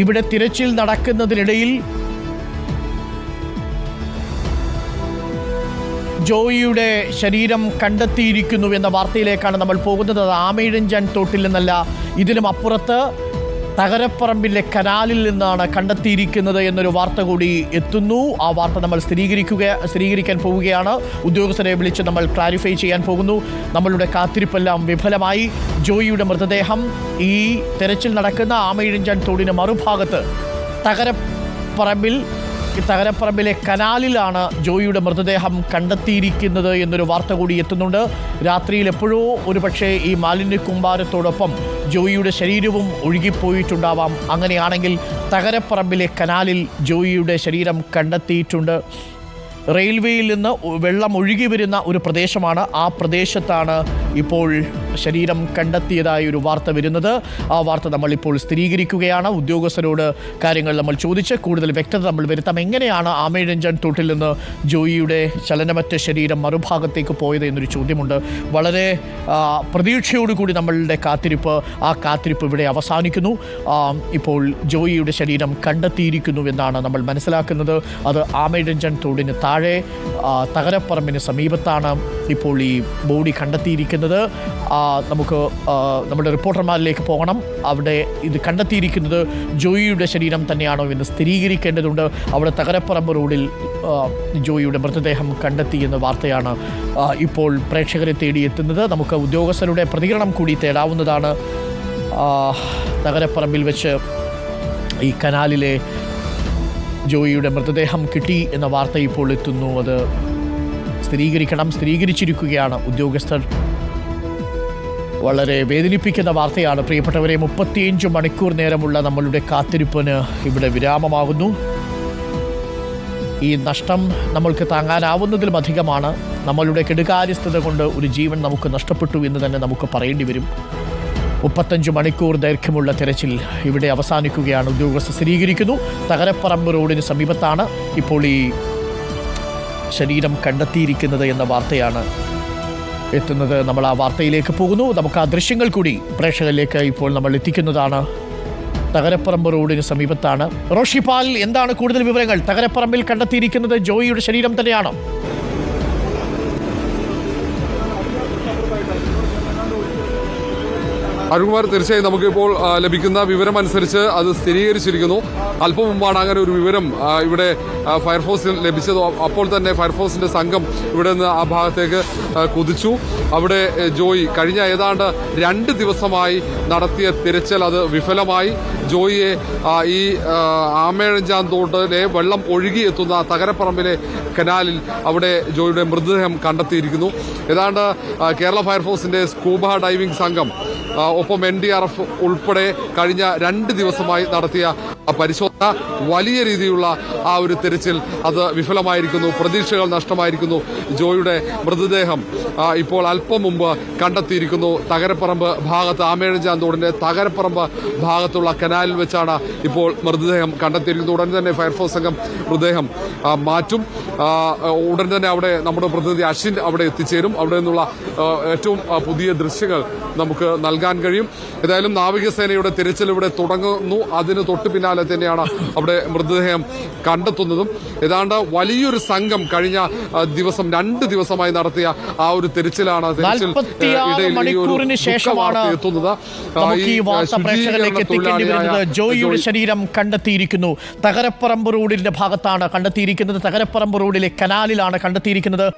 ഇവിടെ തിരച്ചിൽ നടക്കുന്നതിനിടയിൽ ജോയിയുടെ ശരീരം കണ്ടെത്തിയിരിക്കുന്നു എന്ന വാർത്തയിലേക്കാണ് നമ്മൾ പോകുന്നത്. അത് തോട്ടിൽ നിന്നല്ല ഇതിനും അപ്പുറത്ത് തകരപ്പറമ്പിലെ കനാലിൽ നിന്നാണ് കണ്ടെത്തിയിരിക്കുന്നത് എന്നൊരു വാർത്ത കൂടി എത്തുന്നു. ആ വാർത്ത നമ്മൾ സ്ഥിരീകരിക്കുക സ്ഥിരീകരിക്കാൻ പോവുകയാണ്. ഉദ്യോഗസ്ഥരെ വിളിച്ച് നമ്മൾ ക്ലാരിഫൈ ചെയ്യാൻ പോകുന്നു. നമ്മളുടെ കാത്തിരിപ്പെല്ലാം വിഫലമായി. ജോയിയുടെ മൃതദേഹം ഈ തെരച്ചിൽ നടക്കുന്ന ആമയിഴഞ്ചാൻ തോടിന് മറുഭാഗത്ത് തകരപ്പറമ്പിൽ തകരപ്പറമ്പിലെ കനാലിലാണ് ജോയിയുടെ മൃതദേഹം കണ്ടെത്തിയിരിക്കുന്നത് എന്നൊരു വാർത്ത കൂടി എത്തുന്നുണ്ട്. രാത്രിയിൽ എപ്പോഴോ ഒരുപക്ഷെ ഈ മാലിന്യ കുമ്പാരത്തോടൊപ്പം ജോയിയുടെ ശരീരവും ഒഴുകിപ്പോയിട്ടുണ്ടാവാം. അങ്ങനെയാണെങ്കിൽ തകരപ്പറമ്പിലെ കനാലിൽ ജോയിയുടെ ശരീരം കണ്ടെത്തിയിട്ടുണ്ട്. റെയിൽവേയിൽ നിന്ന് വെള്ളം ഒഴുകി വരുന്ന ഒരു പ്രദേശമാണ്. ആ പ്രദേശത്താണ് ഇപ്പോൾ ശരീരം കണ്ടെത്തിയതായ ഒരു വാർത്ത വരുന്നത്. ആ വാർത്ത നമ്മൾ ഇപ്പോൾ സ്ഥിരീകരിക്കുകയാണ്. ഉദ്യോഗസ്ഥരോട് കാര്യങ്ങൾ നമ്മൾ ചോദിച്ച് കൂടുതൽ വ്യക്തത നമ്മൾ വരുത്താം. എങ്ങനെയാണ് ആമേഴഞ്ചൻ തോട്ടിൽ നിന്ന് ജോയിയുടെ ചലനമറ്റ ശരീരം മറുഭാഗത്തേക്ക് പോയത് എന്നൊരു ചോദ്യമുണ്ട്. വളരെ പ്രതീക്ഷയോടുകൂടി നമ്മളുടെ കാത്തിരിപ്പ് ആ കാത്തിരിപ്പ് ഇവിടെ അവസാനിക്കുന്നു. ഇപ്പോൾ ജോയിയുടെ ശരീരം കണ്ടെത്തിയിരിക്കുന്നു എന്നാണ് നമ്മൾ മനസ്സിലാക്കുന്നത്. അത് ആമേഴഞ്ചൻ തോടിന് താഴെ തകരപ്പറമ്പിന് സമീപത്താണ് ഇപ്പോൾ ഈ ബോഡി കണ്ടെത്തിയിരിക്കുന്നത്. നമുക്ക് നമ്മുടെ റിപ്പോർട്ടർമാരിലേക്ക് പോകണം. അവിടെ ഇത് കണ്ടെത്തിയിരിക്കുന്നത് ജോയിയുടെ ശരീരം തന്നെയാണോ എന്ന് സ്ഥിരീകരിക്കേണ്ടതുണ്ട്. അവിടെ തകരപ്പറമ്പ് റോഡിൽ ജോയിയുടെ മൃതദേഹം കണ്ടെത്തി എന്ന വാർത്തയാണ് ഇപ്പോൾ പ്രേക്ഷകരെ തേടി എത്തുന്നത്. നമുക്ക് ഉദ്യോഗസ്ഥരുടെ പ്രതികരണം കൂടി തേടാവുന്നതാണ്. തകരപ്പറമ്പിൽ വെച്ച് ഈ കനാലിലെ ജോയിയുടെ മൃതദേഹം കിട്ടി എന്ന വാർത്ത ഇപ്പോൾ എത്തുന്നു. അത് സ്ഥിരീകരിക്കണം സ്ഥിരീകരിച്ചിരിക്കുകയാണ് ഉദ്യോഗസ്ഥർ. വളരെ വേദനിപ്പിക്കുന്ന വാർത്തയാണ്. പ്രിയപ്പെട്ടവരെ മുപ്പത്തിയഞ്ച് മണിക്കൂർ നേരമുള്ള നമ്മളുടെ കാത്തിരിപ്പിന് ഇവിടെ വിരാമമാകുന്നു. ഈ നഷ്ടം നമ്മൾക്ക് താങ്ങാനാവുന്നതിലും അധികമാണ് നമ്മളുടെ കെടുകാര്യസ്ഥത കൊണ്ട് ഒരു ജീവൻ നമുക്ക് നഷ്ടപ്പെട്ടു എന്ന് തന്നെ നമുക്ക് പറയേണ്ടി വരും. മുപ്പത്തഞ്ച് മണിക്കൂർ ദൈർഘ്യമുള്ള തെരച്ചിൽ ഇവിടെ അവസാനിക്കുകയാണ്. ഉദ്യോഗസ്ഥർ സ്ഥിരീകരിക്കുന്നു. തകരപ്പറമ്പ് റോഡിന് സമീപത്താണ് ഇപ്പോൾ ഈ ശരീരം കണ്ടെത്തിയിരിക്കുന്നത് എന്ന വാർത്തയാണ് എത്തുന്നത്. നമ്മൾ ആ വാർത്തയിലേക്ക് പോകുന്നു. നമുക്ക് ആ ദൃശ്യങ്ങൾ കൂടി പ്രേക്ഷകരിലേക്ക് ഇപ്പോൾ നമ്മൾ എത്തിക്കുന്നതാണ്. തകരപ്പറമ്പ് റോഡിന് സമീപത്താണ്. റോഷിപാൽ എന്താണ് കൂടുതൽ വിവരങ്ങൾ? തകരപ്പറമ്പിൽ കണ്ടെത്തിയിരിക്കുന്നത് ജോയിയുടെ ശരീരം തന്നെയാണോ? അരുൺകുമാർ തീർച്ചയായും നമുക്കിപ്പോൾ ലഭിക്കുന്ന വിവരം അനുസരിച്ച് അത് സ്ഥിരീകരിച്ചിരിക്കുന്നു. അല്പം മുമ്പാണ് അങ്ങനെ ഒരു വിവരം ഇവിടെ ഫയർഫോഴ്സിൽ ലഭിച്ചത്. അപ്പോൾ തന്നെ ഫയർഫോഴ്സിന്റെ സംഘം ഇവിടെ നിന്ന് ആ ഭാഗത്തേക്ക് കുതിച്ചു. അവിടെ ജോയി കഴിഞ്ഞ ഏതാണ്ട് രണ്ട് ദിവസമായി നടത്തിയ തിരച്ചിൽ അത് വിഫലമായി. ജോയിയെ ഈ ആമേഴഞ്ചാൻ തോട്ടിലെ വെള്ളം ഒഴുകിയെത്തുന്ന തകരപ്പറമ്പിലെ കനാലിൽ അവിടെ ജോയിയുടെ മൃതദേഹം കണ്ടെത്തിയിരിക്കുന്നു. ഏതാണ്ട് കേരള ഫയർഫോഴ്സിന്റെ സ്കൂബ ഡൈവിംഗ് സംഘം ഒപ്പം എൻ ഡി ആർ എഫ് ഉൾപ്പെടെ കഴിഞ്ഞ രണ്ട് ദിവസമായി നടത്തിയ പരിശോധന വലിയ രീതിയിലുള്ള ആ ഒരു തിരച്ചിൽ അത് വിഫലമായിരിക്കുന്നു. പ്രതീക്ഷകൾ നഷ്ടമായിരിക്കുന്നു. ജോയുടെ മൃതദേഹം ഇപ്പോൾ അല്പം മുമ്പ് കണ്ടെത്തിയിരിക്കുന്നു. തകരപ്പറമ്പ് ഭാഗത്ത് ആമേഴഞ്ചാൻ തോടിന്റെ തകരപ്പറമ്പ് ഭാഗത്തുള്ള കനാലിൽ വെച്ചാണ് ഇപ്പോൾ മൃതദേഹം കണ്ടെത്തിയിരിക്കുന്നത്. ഉടൻ തന്നെ ഫയർഫോഴ്സ് സംഘം മൃതദേഹം മാറ്റും. ഉടൻ തന്നെ അവിടെ നമ്മുടെ പ്രതിനിധി അശ്വിൻ അവിടെ എത്തിച്ചേരും. അവിടെ നിന്നുള്ള ഏറ്റവും പുതിയ ദൃശ്യങ്ങൾ നമുക്ക് നൽകാൻ കഴിയും. ഏതായാലും നാവികസേനയുടെ തിരച്ചിൽ ഇവിടെ തുടങ്ങുന്നു. അതിന് തൊട്ട് പിന്നാലെ തന്നെയാണ് അവിടെ മൃതദേഹം കണ്ടെത്തുന്നതും. ഏതാണ്ട് വലിയൊരു സംഘം കഴിഞ്ഞ ദിവസം രണ്ട് ദിവസമായി നടത്തിയ ആ ഒരു തെരച്ചിലാണ് തിരച്ചിൽ 46 ഇടയിൽ മണിക്കൂറിന് ശേഷമാണ് എത്തുന്നത്. ഈ ആ, വാർത്ത പ്രേക്ഷകരിലേക്ക് എത്തിക്കേണ്ടി വരുന്നത് ജോയിയുടെ ജോയി- ശരീരം കണ്ടെത്തിയിരിക്കുന്നു. തകരപ്പറമ്പ് റോഡിന്റെ ഭാഗത്താണ് കണ്ടെത്തിയിരിക്കുന്നത്. തകരപ്പറമ്പ് റോഡിലെ കനാലിലാണ് കണ്ടെത്തിയിരിക്കുന്നത്.